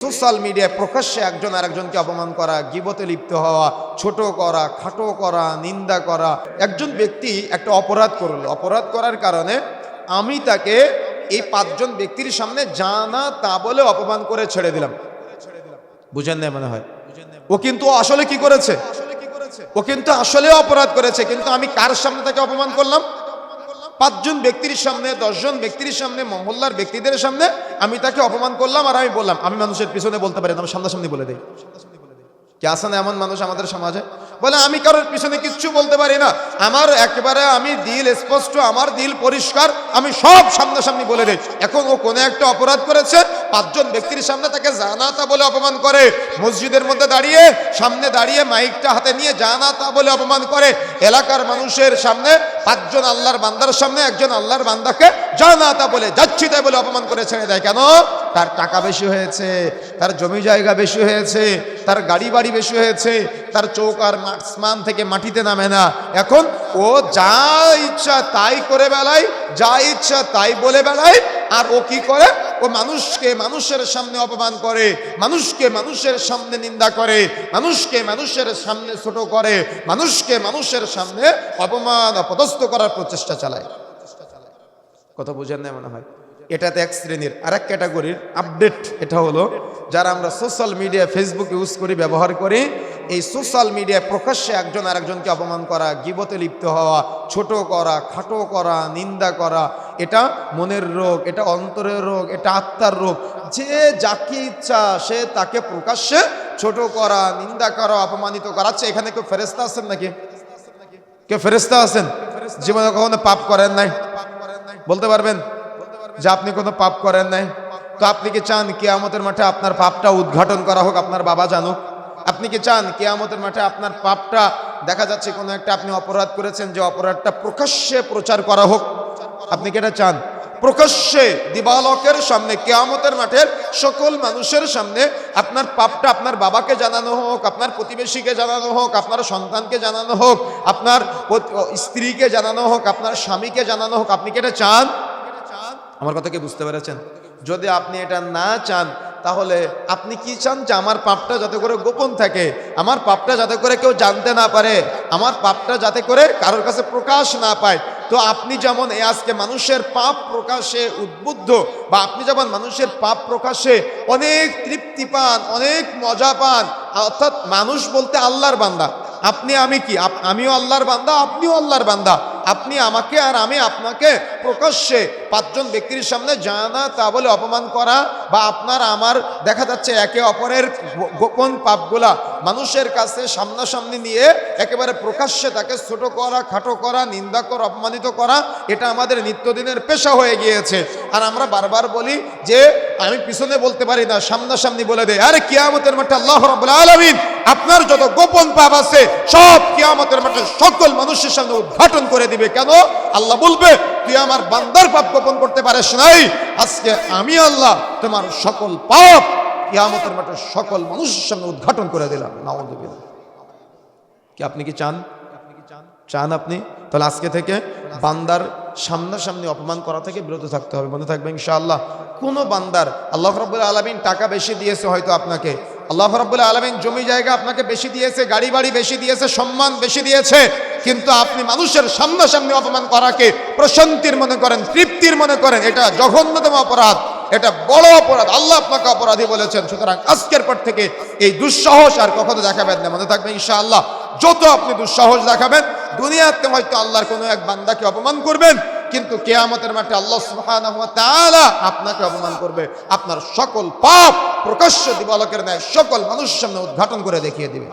Social মিডিয়ায় প্রকাশ্যে একজন আরেকজনকে অপমান করা, গিবতে লিপ্ত হওয়া, ছোট করা, খাটো করা, নিন্দা করা, একজন ব্যক্তি একটা অপরাধ করল। অপরাধ করার কারণে আমি তাকে এই পাঁচজন ব্যক্তির সামনে জানা তা বলে অপমান করে ছেড়ে দিলাম। বুঝেন না মনে হয়? ও কিন্তু আসলে কি করেছে? ও কিন্তু আসলে অপরাধ করেছে, কিন্তু আমি কার সামনে তাকে অপমান করলাম? পাঁচজন ব্যক্তির সামনে, দশজন ব্যক্তির সামনে, মহল্লার ব্যক্তিদের সামনে আমি তাকে অপমান করলাম আর আমি বললাম, আমি মানুষের পিছনে বলতে পারি আমার আমি সামনাসামনি বলে দিই। কে আছে না এমন মানুষ আমাদের সমাজে? বলে, আমি কারোর পিছনে কিচ্ছু বলতে পারি না। আমার একবারে আমি দিল স্পষ্ট, আমার দিল পরিষ্কার আমি সব সামনাসামনি বলে দিই। এখন ও কোনো একটা অপরাধ করেছে, পাঁচজন ব্যক্তির সামনে তাকে জানাতা বলে অপমান করে। মসজিদের মধ্যে দাঁড়িয়ে, সামনে দাঁড়িয়ে মাইকটা হাতে নিয়ে জানাতা বলে অপমান করে। এলাকার মানুষের সামনে পাঁচজন আল্লাহর বান্দার সামনে একজন আল্লাহর বান্দাকে জানাতা বলে যাচ্ছি তাই বলে অপমান করে ছেড়ে দেয়। কেন? তার টাকা বেশি হয়েছে, তার জমি জায়গা বেশি হয়েছে, তার গাড়ি বাড়ি বেশি হয়েছে, তার চৌক আর আসমান থেকে মাটিতে নামে না। এখন ও যা ইচ্ছা তাই করে বেড়ায়, যা ইচ্ছা তাই বলে বেড়ায়, আর ও কি করে? ও মানুষকে মানুষের সামনে অপমান করে, মানুষকে মানুষের সামনে নিন্দা করে, মানুষকে মানুষের সামনে ছোট করে, মানুষকে মানুষের সামনে অপমান, অপদস্থ করার প্রচেষ্টা চালায়। কথা বুঝেন না মনে হয়? এটাতে এক শ্রেণির আর এক ক্যাটাগরির আপডেট, এটা হলো যারা আমরা সোশ্যাল মিডিয়া ফেসবুক ইউজ করি, ব্যবহার করি এই সোশ্যাল মিডিয়ায় প্রকাশ্যে একজন আরেকজনকে অপমান করা, গিবতে লিপ্ত হওয়া, ছোট করা, খাটো করা, নিন্দা করা, এটা মনের রোগ, এটা অন্তরের রোগ, এটা আত্মার রোগ, যে যাকে ইচ্ছা সে তাকে প্রকাশ্যে ছোট করা, নিন্দা করা, অপমানিত করাচ্ছে এখানে কেউ ফেরেস্তা আছেন নাকি? কেউ ফেরেস্তা আছেন? জীবনে কখনো পাপ করেন নাই? বলতে পারবেন যে আপনি কোনো পাপ করেন নাই? তো আপনি কি চান কেয়ামতের মাঠে আপনার পাপটা উদ্ঘাটন করা হোক, আপনার বাবা জানুক? আপনি কি চান কেয়ামতের মাঠে আপনার পাপটা দেখা যাচ্ছে কোনো একটা আপনি অপরাধ করেছেন, যে অপরাধটা প্রকাশ্যে প্রচার করা হোক? আপনি কি এটা চান? প্রকাশ্যে দিবালকের সামনে, কেয়ামতের মাঠের সকল মানুষের সামনে আপনার পাপটা আপনার বাবাকে জানানো হোক, আপনার প্রতিবেশীকে জানানো হোক, আপনার সন্তানকে জানানো হোক, আপনার স্ত্রীকে জানানো হোক, আপনার স্বামীকে জানানো হোক, আপনি কি এটা চান? আমার কথা কি বুঝতে পেরেছেন? যদি আপনি এটা না চান তাহলে আপনি কি চান যে আমার পাপটা যাতে করে গোপন থাকে? আমার পাপটা যাতে করে কেউ জানতে না পারে। আমার পাপটা যাতে করে কারোর কাছে প্রকাশ না পায়। তো আপনি যেমন এই আজকে মানুষের পাপ প্রকাশে উদ্বুদ্ধ বা আপনি যেমন মানুষের পাপ প্রকাশে অনেক তৃপ্তি পান, অনেক মজা পান, অর্থাৎ মানুষ বলতে আল্লাহর বান্দা। আপনি আমি কি? আমিও আল্লাহর বান্দা, আপনিও আল্লাহর বান্দা। আপনি আমাকে আর আমি আপনাকে প্রকাশ্যে পাঁচজন ব্যক্তির সামনে জানা তা বলে অপমান করা বা আপনার আমার দেখা যাচ্ছে একে অপরের গোপন পাপগুলা মানুষের কাছে সামনাসামনি নিয়ে একেবারে প্রকাশ্যে তাকে ছোট করা, খাটো করা, নিন্দা করা, অপমানিত করা, এটা আমাদের নিত্যদিনের পেশা হয়ে গিয়েছে। আর আমরা বারবার বলি যে, আমি পিছনে বলতে পারি না, সামনাসামনি বলে দেয়। আরে কিয়ামতের মাঠে আল্লাহ রাব্বুল আলামিন আপনার যত গোপন পাপ আছে, সব কিয়ামতের মাঠে সকল মানুষের সামনে উদ্ঘাটন করে দিবে। কেন? আল্লাহ বলবে, তুই আমার বান্দার পাপ গোপন করতে পারিস নাই। আজকে আমি আল্লাহ তোমার সকল পাপ কিয়ামতের মাঠে সকল মানুষের সামনে উদ্ঘাটন করে দিলাম। নাউযুবিল্লাহ কি আপনি কি চান? চান আপনি? তাহলে আজকে থেকে বান্দার সামনাসামনি অপমান করা থেকে বিরত থাকতে হবে। মনে থাকবে, ইনশাআল্লাহ, কোন বান্দার, আল্লাহ রব্বুল আলমিন টাকা বেশি দিয়েছে হয়তো আপনাকে। আল্লাহ রব্বুল আলমিন জমি জায়গা আপনাকে বেশি দিয়েছে গাড়ি বাড়ি বেশি দিয়েছে, সম্মান বেশি দিয়েছে, কিন্তু আপনি মানুষের সামনাসামনি অপমান করাকে প্রশান্তির মনে করেন, তৃপ্তির মনে করেন, এটা জঘন্যতম অপরাধ। এটা বড় অপরাধ, আল্লাহ আপনাকে অপরাধী বলেছেন। সুতরাং আজকের পর থেকে এই দুঃসাহস আর কখনো দেখাবেন না। মনে থাকবে ইনশাআল্লাহ, যত আপনি দুঃসাহস দেখাবেন, দুনিয়াতে হয়তো আল্লাহর কোনো এক বান্দাকে অপমান করবেন, কিন্তু কেয়ামতের মাঠে আল্লাহ তাআলা আপনাকে অপমান করবে। আপনার সকল পাপ প্রকাশ্য দিবালকের ন্যায় সকল মানুষের সামনে উদ্ঘাটন করে দেখিয়ে দিবে।